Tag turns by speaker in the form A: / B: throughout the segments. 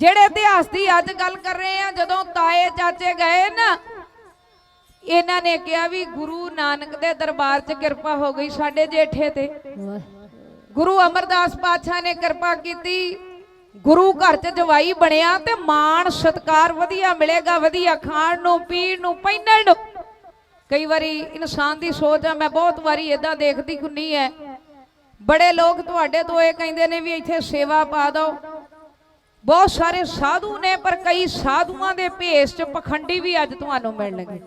A: ਜਿਹੜੇ ਇਤਿਹਾਸ ਦੀ ਅੱਜ ਗੱਲ ਕਰ ਰਹੇ ਆ ਜਦੋਂ ਤਾਏ ਚਾਚੇ ਗਏ ਨਾ, ਇਹਨਾਂ ਨੇ ਕਿਹਾ ਵੀ ਗੁਰੂ ਨਾਨਕ ਦੇ ਦਰਬਾਰ 'ਚ ਕਿਰਪਾ ਹੋ ਗਈ ਸਾਡੇ ਜੇਠੇ ਤੇ। ਗੁਰੂ ਅਮਰਦਾਸ ਪਾਤਸ਼ਾਹ ਨੇ ਕਿਰਪਾ ਕੀਤੀ, ਗੁਰੂ ਘਰ 'ਚ ਜਵਾਈ ਬਣਿਆ ਤੇ ਮਾਣ, ਸਤਕਾਰ ਵਧੀਆ ਮਿਲੇਗਾ, ਵਧੀਆ ਖਾਣ ਨੂੰ, ਪੀਣ ਨੂੰ, ਪਹਿਨਣ ਨੂੰ। ਕਈ ਵਾਰੀ ਇਨਸਾਨ ਦੀ ਸੋਚ ਆ, ਮੈਂ ਬਹੁਤ ਵਾਰੀ ਇਦਾਂ ਦੇਖਦੀ ਹੁੰਨੀ ਐ ਬੜੇ ਲੋਕ ਤੁਹਾਡੇ ਤੋਂ ਇਹ ਕਹਿੰਦੇ ਨੇ ਵੀ ਇੱਥੇ ਸੇਵਾ ਪਾ ਦਿਓ। ਬਹੁਤ ਸਾਰੇ ਸਾਧੂ ਨੇ, ਪਰ ਕਈ ਸਾਧੂਆਂ ਦੇ ਭੇਸ 'ਚ ਪਖੰਡੀ ਵੀ ਅੱਜ ਤੁਹਾਨੂੰ ਮਿਲਣਗੇ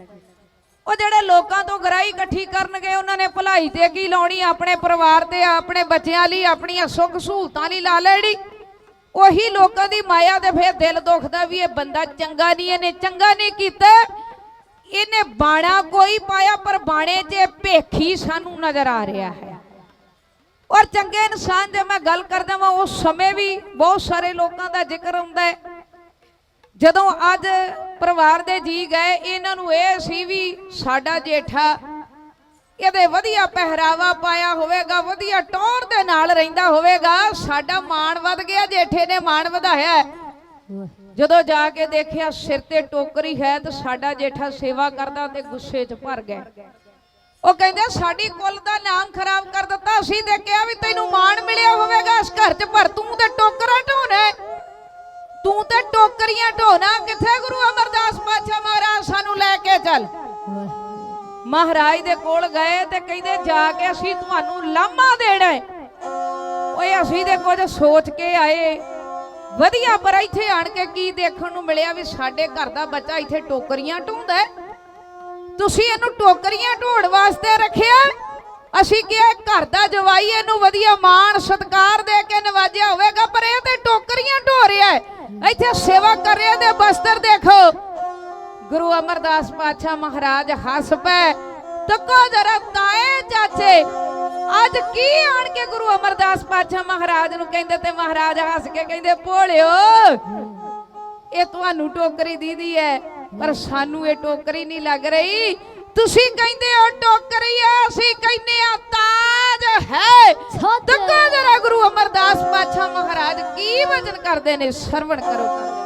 A: ਉਹ ਜਿਹੜੇ ਲੋਕਾਂ ਤੋਂ ਗਰਾਈ ਇਕੱਠੀ ਕਰਨਗੇ, ਉਹਨਾਂ ਨੇ ਭਲਾਈ ਤੇ ਕੀ ਲਾਉਣੀ ਆਪਣੇ ਪਰਿਵਾਰ ਤੇ ਆਪਣੇ ਬੱਚਿਆਂ ਲਈ ਆਪਣੀਆਂ ਸੁੱਖ ਸਹੂਲਤਾਂ ਲਈ ਲਾ ਲੈਣੀ। ਉਹੀ ਲੋਕਾਂ ਦੀ ਮਾਇਆ ਤੇ ਫਿਰ ਦਿਲ ਦੁਖਦਾ ਵੀ ਇਹ ਬੰਦਾ ਚੰਗਾ ਨਹੀਂ, ਇਹਨੇ ਚੰਗਾ ਨਹੀਂ ਕੀਤਾ। ਇਹਨੇ ਬਾਣਾ ਕੋਈ ਪਾਇਆ, ਪਰ ਬਾਣੇ 'ਚ ਭੇਖੀ ਸਾਨੂੰ ਨਜ਼ਰ ਆ ਰਿਹਾ ਹੈ। ਔਰ ਚੰਗੇ ਇਨਸਾਨ ਜੇ ਮੈਂ ਗੱਲ ਕਰਦਾ ਵਾਂ ਉਸ ਸਮੇਂ ਵੀ ਬਹੁਤ ਸਾਰੇ ਲੋਕਾਂ ਦਾ ਜ਼ਿਕਰ ਹੁੰਦਾ ਹੈ। ਜਦੋਂ ਅੱਜ ਪਰਿਵਾਰ ਦੇ ਜੀ ਗਏ, ਇਹਨਾਂ ਨੂੰ ਇਹ ਸੀ ਵੀ ਸਾਡਾ ਜੇਠਾ ਇਹਦੇ ਵਧੀਆ ਪਹਿਰਾਵਾ ਪਾਇਆ ਹੋਵੇਗਾ, ਵਧੀਆ ਟੌਰ ਦੇ ਨਾਲ ਰਹਿੰਦਾ ਹੋਵੇਗਾ। ਸਾਡਾ ਮਾਣ ਵੱਧ ਗਿਆ, ਜੇਠੇ ਨੇ ਮਾਣ ਵਧਾਇਆ ਜਦੋਂ ਜਾ ਕੇ ਦੇਖਿਆ ਸਿਰ ਤੇ ਟੋਕਰੀ ਹੈ ਤੇ ਸਾਡਾ ਜੇਠਾ ਸੇਵਾ ਕਰਦਾ ਤੇ ਗੁੱਸੇ 'ਚ ਭਰ ਗਿਆ। ਉਹ ਕਹਿੰਦੇ ਸਾਡੀ ਕੁੱਲ ਦਾ ਨਾਮ ਖਰਾਬ ਕਰ ਦਿੱਤਾ। ਅਸੀਂ ਤੇ ਕਿਹਾ ਵੀ ਤੈਨੂੰ ਮਾਣ ਮਿਲਿਆ ਹੋਵੇਗਾ। ਇਸ ਘਰ 'ਚ ਪਰ ਤੂੰ ਤੇ ਟੋਕਰਾ ਢੋਣਾ ਤੂੰ ਤੇ ਟੋਕਰੀਆਂ ਢੋਣਾ। ਕਿੱਥੇ ਗੁਰੂ ਅਮਰਦਾਸ ਪਾਤਸ਼ਾਹ ਮਹਾਰਾਜ ਸਾਨੂੰ ਲੈ ਕੇ ਚੱਲ? ਮਹਾਰਾਜ ਦੇ ਕੋਲ ਗਏ ਤੇ ਕਹਿੰਦੇ, ਜਾ ਕੇ ਅਸੀਂ ਤੁਹਾਨੂੰ ਲਾਮਾ ਦੇਣਾ ਹੈ। ਓਏ, ਅਸੀਂ ਤੇ ਕੁਝ ਸੋਚ ਕੇ ਆਏ। ਵਧੀਆ ਪਰ ਇੱਥੇ ਆਣ ਕੇ ਕੀ ਦੇਖਣ ਨੂੰ ਮਿਲਿਆ ਵੀ ਸਾਡੇ ਘਰ ਦਾ ਬੱਚਾ ਇੱਥੇ ਟੋਕਰੀਆਂ ਢੋਂਦਾ ਹੈ? ਤੁਸੀਂ ਇਹਨੂੰ ਟੋਕਰੀਆਂ ਢੋਣ ਵਾਸਤੇ ਰੱਖਿਆ? ਅਸੀਂ ਕਿਹਾ, ਘਰ ਦਾ ਜਵਾਈ ਇਹਨੂੰ ਵਧੀਆ ਮਾਣ, ਸਤਕਾਰ ਦੇ ਕੇ ਨਵਾਜਿਆ ਹੋਵੇਗਾ, ਪਰ ਇਹ ਤੇ ਟੋਕਰੀਆਂ ਢੋ ਰਿਹਾ ਹੈ। ਇੱਥੇ ਸੇਵਾ ਕਰ ਰਿਹਾ ਤੇ ਬਸਤਰ ਦੇਖੋ। ਗੁਰੂ ਅਮਰਦਾਸ ਪਾਤਸ਼ਾਹ ਮਹਾਰਾਜ ਹੱਸ ਪਏ। ਤੱਕੋ ਜਰਾ ਤਾਏ, ਚਾਚੇ, ਅੱਜ ਕੀ ਆਣ ਕੇ ਗੁਰੂ ਅਮਰਦਾਸ ਪਾਤਸ਼ਾਹ ਮਹਾਰਾਜ ਨੂੰ ਕਹਿੰਦੇ ਤੇ ਮਹਾਰਾਜ ਹੱਸ ਕੇ ਕਹਿੰਦੇ, ਭੋਲਿਓ, ਇਹ ਤੁਹਾਨੂੰ ਟੋਕਰੀ ਦੀਦੀ ਹੈ। ਪਰ ਸਾਨੂੰ ਇਹ ਟੋਕਰੀ ਨਹੀਂ ਲੱਗ ਰਹੀ। ਤੁਸੀਂ ਕਹਿੰਦੇ ਹੋ ਟੋਕਰੀ ਹੈ ਅਸੀਂ ਕਹਿੰਦੇ ਆ ਤਾਜ ਹੈ। ਤੱਕੋ ਜਰਾ ਗੁਰੂ ਅਮਰਦਾਸ ਪਾਤਸ਼ਾਹ ਮਹਾਰਾਜ ਕੀ ਵਚਨ ਕਰਦੇ ਨੇ ਸਰਵਣ ਕਰੋ। ਕਰਦੇ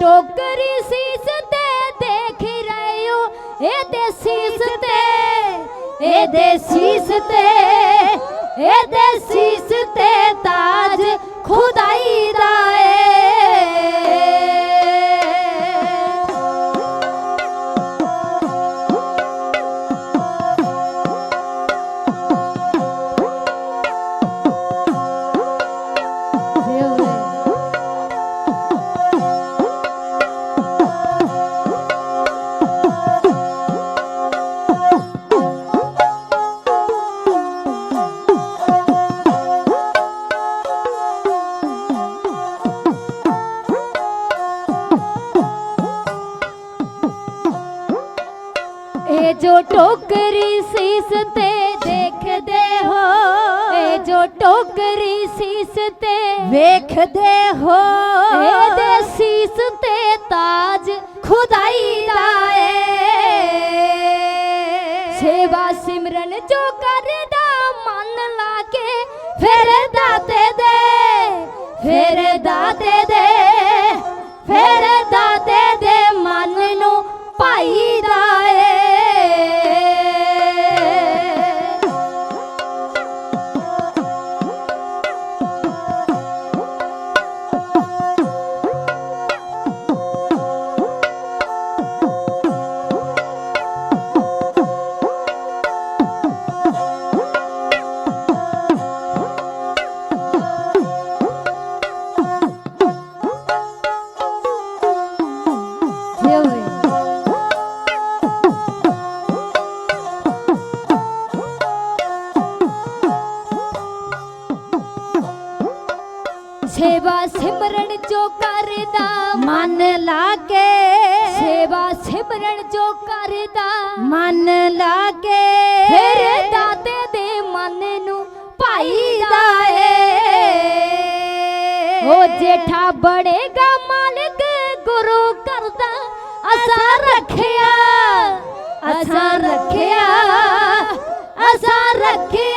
B: ਟੋਕਰੀ ਸੀਸ ਤੇ ਦੇਖ ਰਹੇ ਹੋ ਇਹਦੇ ਸੀਸ ਤੇ ਇਹਦੇ ਸੀਸ ਤੇ ਇਹਦੇ ਸੀਸ ਤੇ ਤਾਜ ਟੋਕਰੀ ਸੀਸ ਤੇ। ਵੇਖਦੇ ਹੋ। ਇਹਦੇ ਸੀਸ ਤੇ ਤਾਜ ਖੁਦਾਈ ਦਾ ਸੇਵਾ ਸਿਮਰਨ ਜੋ ਕਰਦਾ। ਮਨ ਲਾ ਕੇ ਸੇਵਾ ਸਿਮਰਨ ਜੋ ਕਰਦਾ। ਮਨ ਲਾ ਕੇ ਫਿਰ ਦਾਤੇ ਦੇ ਮਨ ਨੂੰ ਭਾਈਦਾ ਏ। ਉਹ ਜੇਠਾ ਬੜੇਗਾ ਮਾਲਕ ਗੁਰੂ ਕਰਦਾ ਅਸਾਂ ਰੱਖਿਆ। ਅਸਾਂ ਰੱਖਿਆ। ਅਸਾਂ ਰੱਖਿਆ।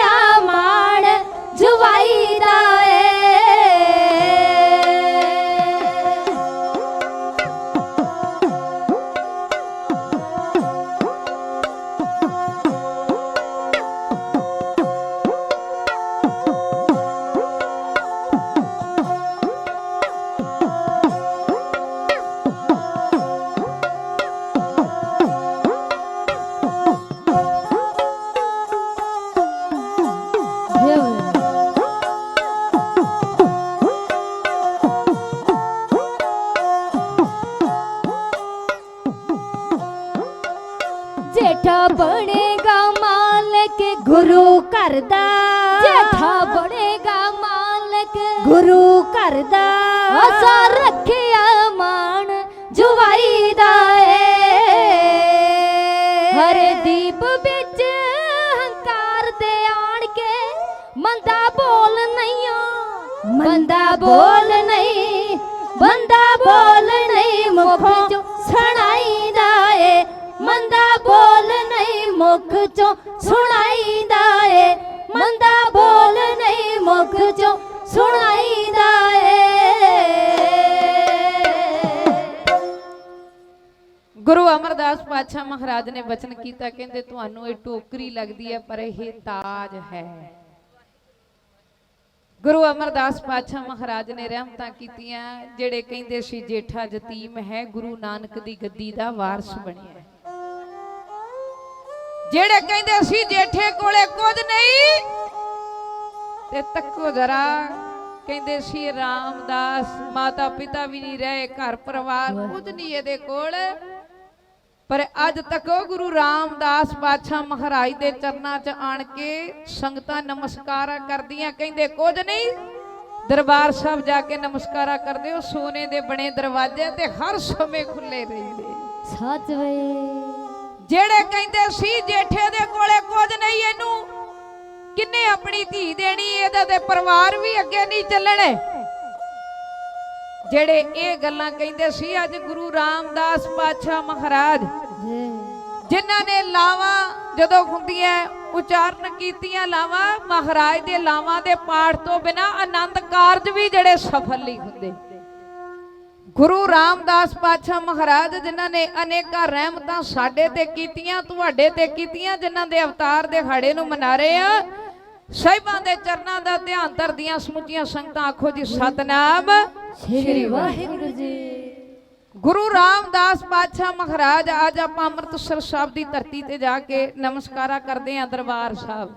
B: ਬਣੇਗਾ ਮਾਲਕ ਗੁਰੂ ਘਰ ਦਾ। ਜੇਠਾ ਬਣੇਗਾ ਮਾਲਕ ਗੁਰੂ ਘਰ ਦਾ। ਅਸਾ ਰੱਖਿਆ ਮਾਣ ਜਵਾਈ ਦਾ ਏ। ਹਰੇ ਦੀਪ ਵਿੱਚ ਹੰਕਾਰ ਦੇ ਆਣ ਕੇ ਮੰਦਾ ਬੋਲ ਨਹੀਂ ਮੰਦਾ ਬੋਲ ਨਹੀਂ ਬੰਦਾ ਬੋਲ ਨਹੀਂ ਮੁਖ। ਚੋਂ ਮੁਖ ਚੋਂ ਸੁਣਾਈਦਾ ਏ। ਮੰਦਾ ਬੋਲ ਨਹੀਂ ਮੁਖ ਚੋਂ ਸੁਣਾਈਦਾ ਏ।
A: ਗੁਰੂ ਅਮਰਦਾਸ ਪਾਤਸ਼ਾਹ ਮਹਾਰਾਜ ਨੇ ਬਚਨ ਕੀਤਾ, ਕਹਿੰਦੇ, ਤੁਹਾਨੂੰ ਇਹ ਟੋਕਰੀ ਲੱਗਦੀ ਹੈ, ਪਰ ਇਹ ਤਾਜ ਹੈ। ਗੁਰੂ ਅਮਰਦਾਸ ਪਾਤਸ਼ਾਹ ਮਹਾਰਾਜ ਨੇ ਰਹਿਮਤਾਂ ਕੀਤੀਆਂ, ਜਿਹੜੇ ਕਹਿੰਦੇ ਸੀ, ਜੇਠਾ ਯਤੀਮ ਹੈ, ਗੁਰੂ ਨਾਨਕ ਦੀ ਗੱਦੀ ਦਾ ਵਾਰਸ ਬਣਿਆ ਜਿਹੜੇ ਕਹਿੰਦੇ ਸੀ ਜੇਠੇ ਕੋਲੇ ਕੁਝ ਨਹੀਂ ਤੇ ਤੱਕੋ ਜਰਾ ਕਹਿੰਦੇ ਸੀ ਰਾਮਦਾਸ ਮਾਤਾ ਪਿਤਾ ਵੀ ਨਹੀਂ ਰਹੇ ਘਰ ਪਰਿਵਾਰ ਕੁਝ ਨਹੀਂ ਇਹਦੇ ਕੋਲ। ਪਰ ਅੱਜ ਤੱਕ ਉਹ ਗੁਰੂ ਰਾਮਦਾਸ ਪਾਤਸ਼ਾਹ ਮਹਾਰਾਜ ਦੇ ਚਰਨਾਂ 'ਚ ਆਣ ਕੇ ਸੰਗਤਾਂ ਨਮਸਕਾਰਾਂ ਕਰਦੀਆਂ ਕਹਿੰਦੇ ਕੁਝ ਨਹੀਂ। ਦਰਬਾਰ ਸਾਹਿਬ ਜਾ ਕੇ ਨਮਸਕਾਰਾਂ ਕਰਦੇ ਹੋ ਸੋਨੇ ਦੇ ਬਣੇ ਦਰਵਾਜ਼ੇ ਤੇ ਹਰ ਸਮੇਂ ਖੁੱਲੇ ਰਹਿੰਦੇ।
B: ਸੱਚ ਵੇ।
A: ਜਿਹੜੇ ਕਹਿੰਦੇ ਸੀ ਜੇਠੇ ਦੇ ਕੋਲੇ ਕੁਝ ਨਹੀਂ ਇਹਨੂੰ, ਕਿੰਨੇ ਆਪਣੀ ਧੀ ਦੇਣੀ, ਇਹਦਾ ਤੇ ਪਰਿਵਾਰ ਵੀ ਅੱਗੇ ਨਹੀਂ ਚੱਲਣੇ। ਜਿਹੜੇ ਇਹ ਗੱਲਾਂ ਕਹਿੰਦੇ ਸੀ, ਅੱਜ ਗੁਰੂ ਰਾਮਦਾਸ ਪਾਤਸ਼ਾਹ ਮਹਾਰਾਜ, ਜਿਨ੍ਹਾਂ ਨੇ ਲਾਵਾਂ ਜਦੋਂ ਹੁੰਦੀਆਂ, ਉਚਾਰਨ ਕੀਤੀਆਂ ਲਾਵਾਂ, ਮਹਾਰਾਜ ਦੇ ਲਾਵਾਂ ਦੇ ਪਾਠ ਤੋਂ ਬਿਨਾ ਆਨੰਦ ਕਾਰਜ ਵੀ ਜਿਹੜੇ ਸਫਲ ਨਹੀਂ ਹੁੰਦੇ। ਗੁਰੂ ਰਾਮਦਾਸ ਪਾਤਸ਼ਾਹ ਮਹਾਰਾਜ ਜਿਨ੍ਹਾਂ ਨੇ ਅਨੇਕਾਂ ਰਹਿਮਤਾਂ ਸਾਡੇ ਤੇ ਕੀਤੀਆਂ ਤੁਹਾਡੇ ਤੇ ਕੀਤੀਆਂ ਜਿਨ੍ਹਾਂ ਦੇ ਅਵਤਾਰ ਦੇ ਹਾੜੇ ਨੂੰ ਮਨਾ ਰਹੇ ਆ ਸਾਹਿਬਾਂ ਦੇ ਚਰਨਾਂ ਦਾ ਧਿਆਨ ਧਰਦੀਆਂ ਸਮੁੱਚੀਆਂ ਸੰਗਤਾਂ ਆਖੋ ਜੀ ਸਤਨਾਮ
B: ਸ਼੍ਰੀ ਵਾਹਿਗੁਰੂ ਜੀ।
A: ਗੁਰੂ ਰਾਮਦਾਸ ਪਾਤਸ਼ਾਹ ਮਹਾਰਾਜ ਅੱਜ ਆਪਾਂ ਅੰਮ੍ਰਿਤਸਰ ਸਾਹਿਬ ਦੀ ਧਰਤੀ ਤੇ ਜਾ ਕੇ ਨਮਸਕਾਰਾ ਕਰਦੇ ਆਂ ਦਰਬਾਰ ਸਾਹਿਬ।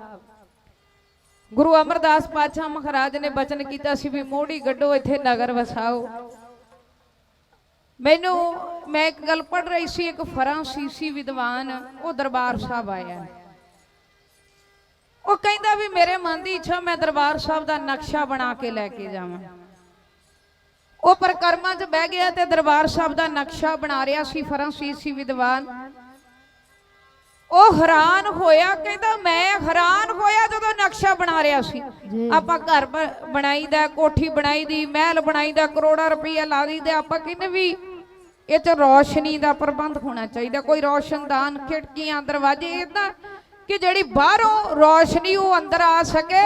A: ਗੁਰੂ ਅਮਰਦਾਸ ਪਾਤਸ਼ਾਹ ਮਹਾਰਾਜ ਨੇ ਬਚਨ ਕੀਤਾ ਸੀ ਵੀ ਮੋੜੀ ਗੱਡੋ ਇੱਥੇ ਨਗਰ ਵਸਾਓ। ਮੈਨੂੰ ਮੈਂ ਇੱਕ ਗੱਲ ਪੜ ਰਹੀ ਸੀ ਇੱਕ ਫਰਾਂਸੀਸੀ ਵਿਦਵਾਨ ਉਹ ਦਰਬਾਰ ਸਾਹਿਬ ਆਇਆ। ਉਹ ਕਹਿੰਦਾ ਵੀ ਮੇਰੇ ਮਨ ਦੀ ਇੱਛਾ ਮੈਂ ਦਰਬਾਰ ਸਾਹਿਬ ਦਾ ਨਕਸ਼ਾ ਬਣਾ ਕੇ ਲੈ ਕੇ ਜਾਵਾਂ। ਉਹ ਪਰਕਰਮਾਂ 'ਚ ਬਹਿ ਗਿਆ ਤੇ ਦਰਬਾਰ ਸਾਹਿਬ ਦਾ ਨਕਸ਼ਾ ਬਣਾ ਰਿਹਾ ਸੀ ਫਰਾਂਸੀਸੀ ਵਿਦਵਾਨ। ਉਹ ਹੈਰਾਨ ਹੋਇਆ ਕਹਿੰਦਾ ਮੈਂ ਹੈਰਾਨ ਹੋਇਆ ਜਦੋਂ ਨਕਸ਼ਾ ਬਣਾ ਰਿਹਾ ਸੀ। ਆਪਾਂ ਘਰ ਬਣਾਈਦਾ ਕੋਠੀ ਬਣਾਈਦੀ ਮਹਿਲ ਬਣਾਈਦਾ ਕਰੋੜਾਂ ਰੁਪਈਆ ਲਾ ਦਈਦਾ ਆਪਾਂ ਕਹਿੰਦੇ ਵੀ ਇਹ 'ਚ ਰੋਸ਼ਨੀ ਦਾ ਪ੍ਰਬੰਧ ਹੋਣਾ ਚਾਹੀਦਾ, ਕੋਈ ਰੋਸ਼ਨਦਾਨ ਖਿੜਕੀਆਂ, ਦਰਵਾਜ਼ੇ ਇਦਾਂ ਕਿ ਜਿਹੜੀ ਬਾਹਰੋਂ ਰੋਸ਼ਨੀ ਉਹ ਅੰਦਰ ਆ ਸਕੇ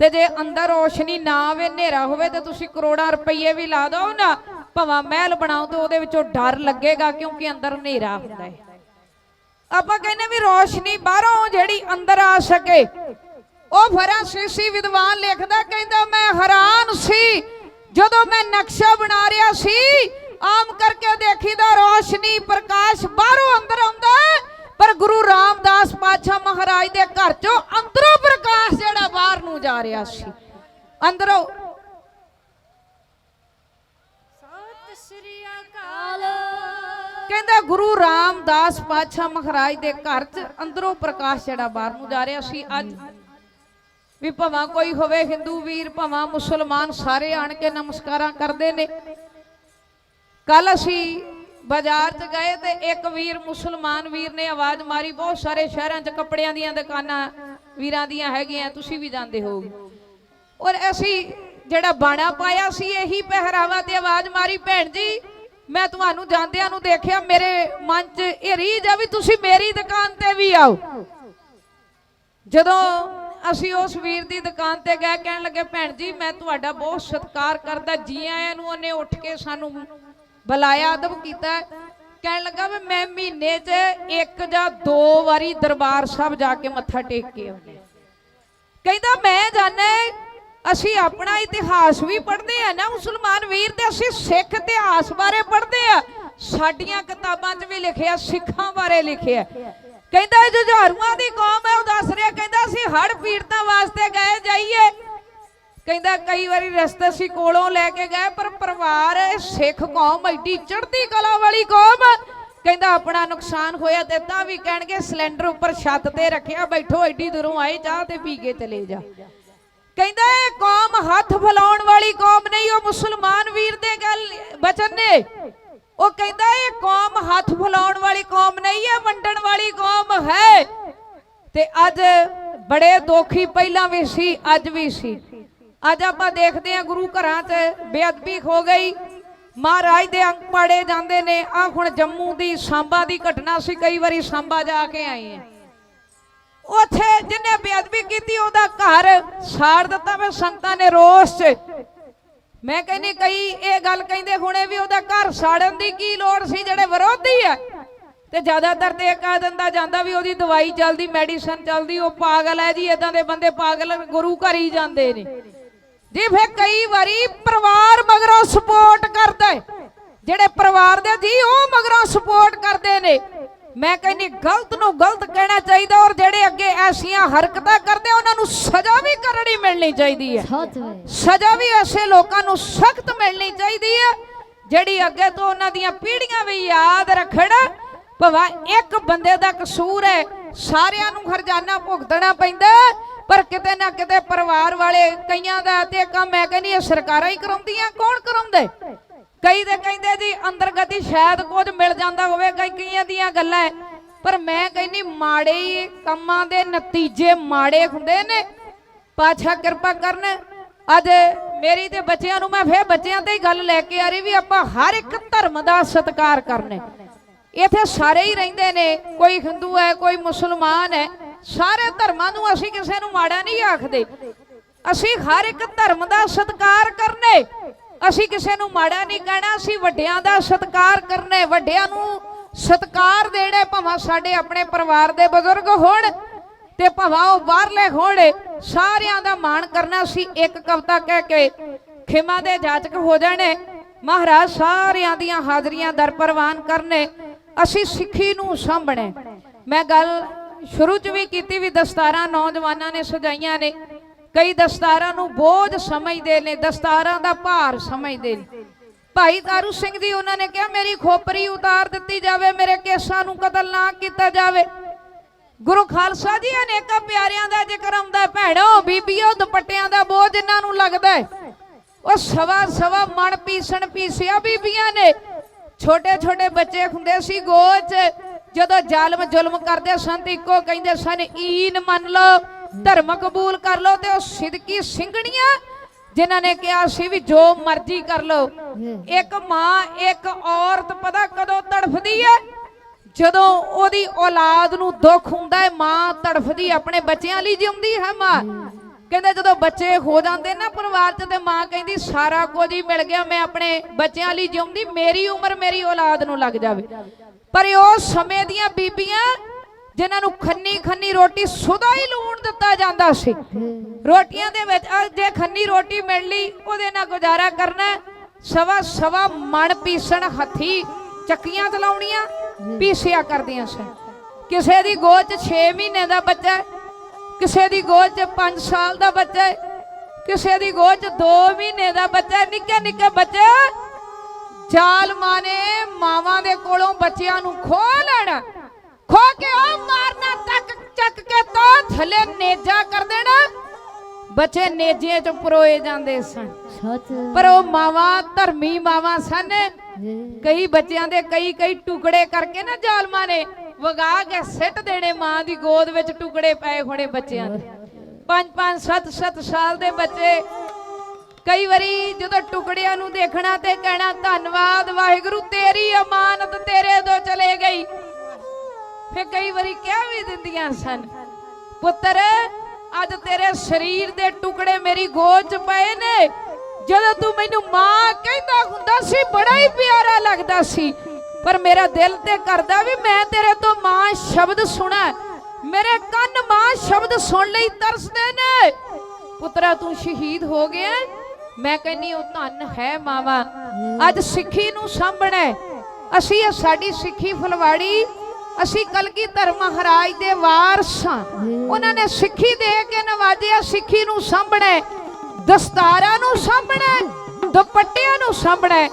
A: ਤੇ ਜੇ ਅੰਦਰ ਰੋਸ਼ਨੀ ਨਾ ਆਵੇ, ਹਨੇਰਾ ਹੋਵੇ ਤੇ ਤੁਸੀਂ ਕਰੋੜਾਂ ਰੁਪਈਏ ਵੀ ਲਾ ਦਿਓ ਨਾ, ਭਵਾ ਮਹਿਲ ਬਣਾਓ ਤੇ ਉਹਦੇ ਵਿੱਚੋਂ ਡਰ ਲੱਗੇਗਾ ਕਿਉਂਕਿ ਅੰਦਰ ਹਨੇਰਾ ਹੁੰਦਾ ਹੈ। ਆਪਾਂ ਕਹਿੰਦੇ ਵੀ ਰੋਸ਼ਨੀ ਬਾਹਰੋਂ ਜਿਹੜੀ ਅੰਦਰ ਆ ਸਕੇ, ਉਹ ਫਰਾਂਸੀਸੀ ਵਿਦਵਾਨ ਲਿਖਦਾ, ਕਹਿੰਦਾ ਮੈਂ ਹੈਰਾਨ ਸੀ ਜਦੋਂ ਮੈਂ ਨਕਸ਼ਾ ਬਣਾ ਰਿਹਾ ਸੀ ਆਮ ਕਰਕੇ ਦੇਖੀਦਾ ਰੋਸ਼ਨੀ ਪ੍ਰਕਾਸ਼ ਬਾਹਰੋਂ ਅੰਦਰ ਆਉਂਦਾ ਪਰ ਗੁਰੂ ਰਾਮਦਾਸ ਪਾਤਸ਼ਾਹ ਮਹਾਰਾਜ ਦੇ ਘਰ ਚੋਂ ਅੰਦਰੋਂ ਪ੍ਰਕਾਸ਼ ਜਿਹੜਾ ਬਾਹਰ ਨੂੰ ਜਾ ਰਿਹਾ ਸੀ। ਅੰਦਰੋਂ
B: ਸਤਿ ਸ਼੍ਰੀ ਅਕਾਲ।
A: ਕਹਿੰਦਾ ਗੁਰੂ ਰਾਮਦਾਸ ਪਾਤਸ਼ਾਹ ਮਹਾਰਾਜ ਦੇ ਘਰ 'ਚ ਅੰਦਰੋਂ ਪ੍ਰਕਾਸ਼ ਜਿਹੜਾ ਬਾਹਰ ਨੂੰ ਜਾ ਰਿਹਾ ਸੀ। ਅੱਜ ਵੀ ਭਾਵੇਂ ਕੋਈ ਹੋਵੇ ਹਿੰਦੂ ਵੀਰ ਭਾਵੇਂ ਮੁਸਲਮਾਨ ਸਾਰੇ ਆਣ ਕੇ ਨਮਸਕਾਰਾਂ ਕਰਦੇ ਨੇ। ਕੱਲ ਅਸੀਂ ਬਾਜ਼ਾਰ 'ਚ ਗਏ ਤੇ ਇੱਕ ਵੀਰ ਮੁਸਲਮਾਨ ਵੀਰ ਨੇ ਆਵਾਜ਼ ਮਾਰੀ, ਬਹੁਤ ਸਾਰੇ ਸ਼ਹਿਰਾਂ 'ਚ ਕੱਪੜਿਆਂ ਦੀਆਂ ਦੁਕਾਨਾਂ ਵੀਰਾਂ ਦੀਆਂ ਹੈਗੀਆਂ, ਤੁਸੀਂ ਵੀ ਜਾਂਦੇ ਹੋਗੇ ਔਰ ਅਸੀਂ ਜਿਹੜਾ ਬਾਣਾ ਪਾਇਆ ਸੀ, ਇਹੀ ਪਹਿਰਾਵਾ ਤੇ ਆਵਾਜ਼ ਮਾਰੀ, ਭੈਣ ਜੀ, ਮੈਂ ਤੁਹਾਨੂੰ ਜਾਂਦਿਆਂ ਨੂੰ ਦੇਖਿਆ, ਮੇਰੇ ਮਨ 'ਚ ਇਹ ਰੀਝ ਆ ਵੀ ਤੁਸੀਂ ਮੇਰੀ ਦੁਕਾਨ ਤੇ ਵੀ ਆਓ। ਜਦੋਂ ਅਸੀਂ ਉਸ ਵੀਰ ਦੀ ਦੁਕਾਨ ਤੇ ਗਏ, ਕਹਿਣ ਲੱਗੇ, ਭੈਣ ਜੀ, ਮੈਂ ਤੁਹਾਡਾ ਬਹੁਤ ਸਤਿਕਾਰ ਕਰਦਾ, ਜੀ ਆਇਆਂ ਨੂੰ ਉਹਨੇ ਉੱਠ ਕੇ ਸਾਨੂੰ ਬੁਲਾਇਆ ਅਦਬ ਕੀਤਾ ਕਹਿਣ ਲੱਗਾ ਵੀ ਮੈਂ ਮਹੀਨੇ 'ਚ ਇੱਕ ਜਾਂ ਦੋ ਵਾਰੀ ਦਰਬਾਰ ਸਾਹਿਬ ਜਾ ਕੇ ਮੱਥਾ ਟੇਕ ਕੇ ਆਉਂਦੀ ਕਹਿੰਦਾ ਮੈਂ ਜਾਣਾ ਅਸੀਂ ਆਪਣਾ ਇਤਿਹਾਸ ਵੀ ਪੜ੍ਹਦੇ ਆ ਨਾ, ਮੁਸਲਮਾਨ ਵੀਰ ਤੇ ਅਸੀਂ ਸਿੱਖ ਇਤਿਹਾਸ ਬਾਰੇ ਪੜ੍ਹਦੇ ਆ ਸਾਡੀਆਂ ਕਿਤਾਬਾਂ 'ਚ ਵੀ ਲਿਖਿਆ, ਸਿੱਖਾਂ ਬਾਰੇ ਲਿਖਿਆ। ਕਹਿੰਦਾ ਜੁਝਾਰੂਆਂ ਦੀ ਕੌਮ ਹੈ, ਉਹ ਦੱਸ ਰਿਹਾ, ਕਹਿੰਦਾ ਅਸੀਂ ਹੜ ਪੀੜਤਾਂ ਵਾਸਤੇ ਗਏ ਜਾਈਏ। ਕਹਿੰਦਾ ਕਈ ਵਾਰੀ ਰਸਤੇ ਸੀ ਕੋਲੋਂ ਲੈ ਕੇ ਗਏ, ਪਰ ਪਰਿਵਾਰ ਸਿੱਖ ਕੌਮ ਐਡੀ ਚੜ੍ਹਦੀ ਕਲਾ ਵਾਲੀ ਕੌਮ। ਕਹਿੰਦਾ ਆਪਣਾ ਨੁਕਸਾਨ ਹੋਇਆ ਤੇ ਤਾਂ ਵੀ ਕਹਿਣਗੇ ਸਿਲੰਡਰ ਉੱਪਰ ਛੱਤ ਤੇ ਰੱਖਿਆ, ਬੈਠੋ ਐਡੀ ਦੂਰੋਂ ਆਏ, ਚਾਹ ਤੇ ਪੀ ਕੇ ਚਲੇ ਜਾ। ਕਹਿੰਦਾ ਇਹ ਕੌਮ ਹੱਥ ਫਲਾਉਣ ਵਾਲੀ ਕੌਮ ਨਹੀਂ, ਉਹ ਮੁਸਲਮਾਨ ਵੀਰ ਦੇ ਗੱਲ, ਬਚਨ ਨੇ। ਉਹ ਕਹਿੰਦਾ ਇਹ ਕੌਮ ਹੱਥ ਫਲਾਉਣ ਵਾਲੀ ਕੌਮ ਨਹੀਂ ਹੈ, ਵੰਡਣ ਵਾਲੀ ਕੌਮ ਹੈ। ਤੇ ਅੱਜ ਬੜੇ ਦੋਖੀ ਪਹਿਲਾਂ ਵੀ ਸੀ, ਅੱਜ ਵੀ ਸੀ। ਅੱਜ ਆਪਾਂ ਦੇਖਦੇ ਹਾਂ ਗੁਰੂ ਘਰਾਂ 'ਚ ਬੇਅਦਬੀ ਹੋ ਗਈ। ਮਹਾਰਾਜ ਦੇ ਅੰਗ ਪਾੜੇ ਜਾਂਦੇ ਨੇ। ਆ ਹੁਣ ਜੰਮੂ ਦੀ ਸਾਂਬਾ ਦੀ ਘਟਨਾ ਸੀ, ਕਈ ਵਾਰੀ ਸਾਂਬਾ ਜਾ ਕੇ ਆਏ ਆ ਉਥੇ ਜਿਹਨੇ ਬੇਅਦਬੀ ਕੀਤੀ, ਉਹਦਾ ਘਰ ਸਾੜ ਦਿੱਤਾ ਵੇ ਸੰਗਤਾਂ ਨੇ ਰੋਸ 'ਚ। ਮੈਂ ਕਹਿੰਨੀ ਕਈ ਇਹ ਗੱਲ ਕਹਿੰਦੇ ਹੁਣੇ ਵੀ ਉਹਦਾ ਘਰ ਸਾੜਨ ਦੀ ਕੀ ਲੋੜ ਸੀ, ਜਿਹੜੇ ਵਿਰੋਧੀ ਆ। ਤੇ ਜ਼ਿਆਦਾਤਰ ਤੇ ਇਹ ਕਹਿ ਦਿੰਦਾ ਜਾਂਦਾ ਵੀ ਉਹਦੀ ਦਵਾਈ ਚੱਲਦੀ, ਮੈਡੀਸਨ ਚੱਲਦੀ, ਉਹ ਪਾਗਲ ਹੈ ਜੀ ਇਦਾਂ ਦੇ ਬੰਦੇ ਪਾਗਲ ਗੁਰੂ ਘਰ ਹੀ ਜਾਂਦੇ ਨੇ। ਜੀ ਫੇ ਕਈ ਵਾਰੀ ਪਰਿਵਾਰ ਮਗਰੋਂ ਸਪੋਰਟ ਕਰਦਾ। ਜਿਹੜੇ ਪਰਿਵਾਰ ਦੇ ਜੀ ਉਹ ਮਗਰੋਂ ਸਪੋਰਟ ਕਰਦੇ ਨੇ। ਮੈਂ ਕਹਿੰਨੀ ਗਲਤ ਨੂੰ ਗਲਤ ਕਹਿਣਾ ਚਾਹੀਦਾ ਔਰ ਜਿਹੜੇ ਅੱਗੇ ਐਸੀਆਂ ਹਰਕਤਾਂ ਕਰਦੇ ਉਹਨਾਂ ਨੂੰ ਸਜ਼ਾ ਵੀ ਕਰਨੀ ਮਿਲਣੀ ਚਾਹੀਦੀ ਹੈ। ਸਜ਼ਾ ਵੀ ਐਸੇ ਲੋਕਾਂ ਨੂੰ ਸਖਤ ਮਿਲਣੀ ਚਾਹੀਦੀ ਹੈ ਜਿਹੜੀ ਅੱਗੇ ਤੋਂ ਉਹਨਾਂ ਦੀਆਂ ਪੀੜ੍ਹੀਆਂ ਵੀ ਯਾਦ ਰੱਖਣ। ਭਵਾ ਇੱਕ ਬੰਦੇ ਦਾ ਕਸੂਰ ਹੈ ਸਾਰਿਆਂ ਨੂੰ ਖਰਜਾਨਾ ਭੁਗਤਣਾ ਪੈਂਦਾ। ਪਰ ਕਿਤੇ ਨਾ ਕਿਤੇ ਪਰਿਵਾਰ ਵਾਲੇ ਕਈਆਂ ਦਾ ਤੇ ਕੰਮ ਮੈਂ ਕਹਿੰਦੀ ਇਹ ਸਰਕਾਰਾਂ ਹੀ ਕਰਾਉਂਦੀਆਂ, ਕੌਣ ਕਰਾਉਂਦੇ? ਕਈ ਤੇ ਕਹਿੰਦੇ ਜੀ ਅੰਦਰਗਤੀ ਸ਼ਾਇਦ ਕੁਝ ਮਿਲ ਜਾਂਦਾ ਹੋਵੇ, ਕਈ ਕਈਆਂ ਦੀਆਂ ਗੱਲਾਂ ਪਰ ਮੈਂ ਕਹਿੰਦੀ ਮਾੜੇ ਕੰਮਾਂ ਦੇ ਨਤੀਜੇ ਮਾੜੇ ਹੁੰਦੇ ਨੇ। ਪਾਛਾ ਕਿਰਪਾ ਕਰਨ, ਅੱਜ ਮੇਰੀ ਤੇ ਬੱਚਿਆਂ ਨੂੰ ਮੈਂ ਫੇਰ ਬੱਚਿਆਂ ਤੇ ਹੀ ਗੱਲ ਲੈ ਕੇ ਆ ਰਹੀ ਵੀ ਆਪਾਂ ਹਰ ਇੱਕ ਧਰਮ ਦਾ ਸਤਿਕਾਰ ਕਰਨੇ ਇੱਥੇ ਸਾਰੇ ਹੀ ਰਹਿੰਦੇ ਨੇ, ਕੋਈ ਹਿੰਦੂ ਹੈ, ਕੋਈ ਮੁਸਲਮਾਨ ਹੈ। ਸਾਰੇ ਧਰਮਾਂ ਨੂੰ ਅਸੀਂ ਕਿਸੇ ਨੂੰ ਮਾੜਾ ਨਹੀਂ ਆਖਦੇ। ਅਸੀਂ ਹਰ ਇੱਕ ਧਰਮ ਦਾ ਸਤਿਕਾਰ ਕਰਨੇ। ਅਸੀਂ ਕਿਸੇ ਨੂੰ ਮਾੜਾ ਨਹੀਂ ਕਹਿਣਾ, ਅਸੀਂ ਵੱਡਿਆਂ ਦਾ ਸਤਿਕਾਰ ਕਰਨੇ। ਵੱਡਿਆਂ ਨੂੰ ਸਤਿਕਾਰ ਦੇਣੇ ਭਾਵੇਂ ਸਾਡੇ ਆਪਣੇ ਪਰਿਵਾਰ ਦੇ ਬਜ਼ੁਰਗ ਹੋਣ ਤੇ ਭਾਵੇਂ ਉਹ ਬਾਹਰਲੇ ਹੋਣ। ਸਾਰਿਆਂ ਦਾ ਮਾਣ ਕਰਨਾ ਸੀ ਇੱਕ ਕਵਿਤਾ ਕਹਿ ਕੇ ਖਿਮਾ ਦੇ ਜਾਚਕ ਹੋ ਜਾਣੇ। ਮਹਾਰਾਜ, ਸਾਰਿਆਂ ਦੀਆਂ ਹਾਜ਼ਰੀਆਂ ਦਰ ਪ੍ਰਵਾਨ ਕਰਨੇ। ਅਸੀਂ ਸਿੱਖੀ ਨੂੰ ਸਾਂਭਣੇ। ਮੈਂ ਗੱਲ ਸ਼ੁਰੂ ਚ ਵੀ ਕੀਤੀ ਵੀ ਦਸਤਾਰਾਂ ਨੌਜਵਾਨਾਂ ਨੇ ਸਜਾਈਆਂ ਨੇ। ਕਈ ਦਸਤਾਰਾਂ ਨੂੰ ਬੋਝ ਸਮਝਦੇ ਨੇ, ਦਸਤਾਰਾਂ ਦਾ ਭਾਰ ਸਮਝਦੇ ਨੇ। ਭਾਈ ਤਾਰੂ ਸਿੰਘ ਜੀ ਉਹਨਾਂ ਨੇ ਕਿਹਾ, ਮੇਰੀ ਖੋਪਰੀ ਉਤਾਰ ਦਿੱਤੀ ਜਾਵੇ, ਮੇਰੇ ਕੇਸਾਂ ਨੂੰ ਕਤਲ ਨਾ ਕੀਤਾ ਜਾਵੇ। ਗੁਰੂ ਖਾਲਸਾ ਜੀ ਅਨੇਕਾਂ ਪਿਆਰਿਆਂ ਦਾ ਜ਼ਿਕਰ ਆਉਂਦਾ, ਭੈਣੋ, ਬੀਬੀਓ, ਦੁਪੱਟਿਆਂ ਦਾ ਬੋਝ ਇਹਨਾਂ ਨੂੰ ਲੱਗਦਾ ਹੈ। ਉਹ ਸਵਾ ਸਵਾ ਮਣ ਪੀਸਣ ਪੀਸਿਆ ਬੀਬੀਆਂ ਨੇ। ਛੋਟੇ ਛੋਟੇ ਬੱਚੇ ਹੁੰਦੇ ਸੀ ਗੋਚ ਜਦੋਂ ਜ਼ਾਲਮ ਜ਼ੁਲਮ ਕਰਦੇ ਸਨ ਤੇ ਇੱਕੋ ਕਹਿੰਦੇ ਸਨ, ਈਨ ਮੰਨ ਲਓ, ਧਰਮ ਕਬੂਲ ਕਰ ਲਓ ਤੇ ਉਹ ਸਿਦਕੀ ਸਿੰਘਣੀਆਂ? ਜਿਨ੍ਹਾਂ ਨੇ ਕਿਹਾ ਸੀ ਵੀ ਜੋ ਮਰਜ਼ੀ ਕਰ ਲਓ। ਇੱਕ ਮਾਂ, ਇੱਕ ਔਰਤ ਪਤਾ ਕਦੋਂ ਤੜਫਦੀ ਹੈ? ਜਦੋਂ ਉਹਦੀ ਔਲਾਦ ਨੂੰ ਦੁੱਖ ਹੁੰਦਾ ਹੈ, ਮਾਂ ਤੜਫਦੀ ਆਪਣੇ ਬੱਚਿਆਂ ਲਈ ਜਿਉਂਦੀ ਹੈ ਮਾਂ। ਕਹਿੰਦੇ ਜਦੋਂ ਬੱਚੇ ਹੋ ਜਾਂਦੇ ਨਾ ਪਰਿਵਾਰ 'ਚ ਤੇ ਮਾਂ ਕਹਿੰਦੀ, ਸਾਰਾ ਕੁਝ ਹੀ ਮਿਲ ਗਿਆ, ਮੈਂ ਆਪਣੇ ਬੱਚਿਆਂ ਲਈ ਜਿਉਂਦੀ, ਮੇਰੀ ਉਮਰ ਮੇਰੀ ਔਲਾਦ ਨੂੰ ਲੱਗ ਜਾਵੇ। ਪਰ ਉਹ ਸਮੇਂ ਦੀਆਂ ਬੀਬੀਆਂ, ਜਿਨ੍ਹਾਂ ਨੂੰ ਖੰਨੀ ਖੰਨੀ ਰੋਟੀ ਸੁਦਾ ਹੀ ਲੂਣ ਦਿੱਤਾ ਜਾਂਦਾ ਸੀ। ਰੋਟੀਆਂ ਦੇ ਵਿੱਚ ਜੇ ਖੰਨੀ ਰੋਟੀ ਮਿਲ ਲਈ, ਉਹਦੇ ਨਾਲ ਗੁਜ਼ਾਰਾ ਕਰਨਾ ਸਵਾ ਸਵਾ ਮਣ ਪੀਸਣ ਹੱਥੀ ਚੱਕੀਆਂ ਚਲਾਉਣੀਆਂ, ਪੀਸਿਆ ਕਰਦੀਆਂ ਸਨ। ਕਿਸੇ ਦੀ ਗੋਦ 'ਚ 6 ਮਹੀਨੇ ਦਾ ਬੱਚਾ ਕਿਸੇ ਦੀ ਗੋਦ 'ਚ 5 ਸਾਲ ਦਾ ਬੱਚਾ ਕਿਸੇ ਦੀ ਗੋਦ 'ਚ 2 ਮਹੀਨੇ ਦਾ ਬੱਚਾ ਨਿੱਕੇ ਨਿੱਕੇ ਬੱਚੇ ਜ਼ਾਲਮਾਂ ਨੇ ਮਾਵਾਂ ਦੇ ਕੋਲੋਂ ਬੱਚਿਆਂ ਨੂੰ ਖੋਹ ਲੈਣਾ ਖੋ ਕੇ ਉਹ ਮਾਰਨਾ ਤੱਕ ਚੱਕ ਕੇ ਤਾਂ ਥੱਲੇ ਨੇਜਾ ਕਰ ਦੇਣਾ। ਬੱਚੇ ਨੇਜੇ ਚ ਪਰੋਏ ਜਾਂਦੇ ਸਨ।
B: ਸੱਚ
A: ਪਰ ਉਹ ਮਾਵਾਂ ਧਰਮੀ ਮਾਵਾਂ ਸਨ। ਕਈ ਬੱਚਿਆਂ ਦੇ ਕਈ ਕਈ ਟੁਕੜੇ ਕਰਕੇ ਨਾ ਜ਼ਾਲਮਾਂ ਨੇ ਵਗਾ ਕੇ ਸਿੱਟ ਦੇਣੇ ਮਾਂ ਦੀ ਗੋਦ ਵਿੱਚ ਟੁਕੜੇ ਪਏ ਹੋਣੇ ਬੱਚਿਆਂ ਦੇ। ਪੰਜ ਪੰਜ ਸੱਤ ਸੱਤ ਸਾਲ ਦੇ ਬੱਚੇ ਕਈ ਵਾਰੀ ਜਦੋਂ ਟੁਕੜਿਆਂ ਨੂੰ ਦੇਖਣਾ ਤੇ ਕਹਿਣਾ, ਧੰਨਵਾਦ, ਵਾਹਿਗੁਰੂ, ਤੇਰੀ ਅਮਾਨਤ ਤੇਰੇ ਤੋਂ ਚਲੇ ਗਈ। ਫੇ ਕਈ ਵਾਰੀ ਕਹਿ ਵੀ ਦਿੰਦੀਆਂ ਸਨ, ਪੁੱਤਰ, ਅੱਜ ਤੇਰੇ ਸਰੀਰ ਦੇ ਟੁਕੜੇ ਮੇਰੀ ਗੋਦ 'ਚ ਪਏ ਨੇ। ਜਦੋਂ ਤੂੰ ਮੈਨੂੰ ਮਾਂ ਕਹਿੰਦਾ ਹੁੰਦਾ ਸੀ, ਬੜਾ ਹੀ ਪਿਆਰਾ ਲੱਗਦਾ ਸੀ। ਪਰ ਮੇਰਾ ਦਿਲ ਤੇ ਕਰਦਾ ਵੀ ਮੈਂ ਤੇਰੇ ਤੋਂ ਮਾਂ ਸ਼ਬਦ ਸੁਣਾ। ਮੇਰੇ ਕੰਨ ਮਾਂ ਸ਼ਬਦ ਸੁਣ ਲਈ ਤਰਸਦੇ ਨੇ। ਪੁੱਤਰਾ, ਤੂੰ ਸ਼ਹੀਦ ਹੋ ਗਿਆ। ਮੈਂ ਕਹਿੰਨੀ ਉਹ ਧੰਨ ਹੈ ਮਾਵਾ। ਅੱਜ ਸਿੱਖੀ ਨੂੰ ਸਾਂਭਣਾ ਅਸੀਂ ਇਹ ਸਾਡੀ ਸਿੱਖੀ ਫੁਲਵਾੜੀ, ਅਸੀਂ ਕਲਗੀਧਰ ਮਹਾਰਾਜ ਦੇ ਵਾਰਸ ਉਹਨਾਂ ਨੇ ਸਿੱਖੀ ਦੇ ਕੇ ਨਵਾਜਿਆ, ਸਿੱਖੀ ਨੂੰ ਸਾਂਭਣਾ ਦਸਤਾਰਾਂ ਨੂੰ ਸਾਂਭਣਾ ਦੁਪੱਟਿਆਂ ਨੂੰ ਸਾਂਭਣਾ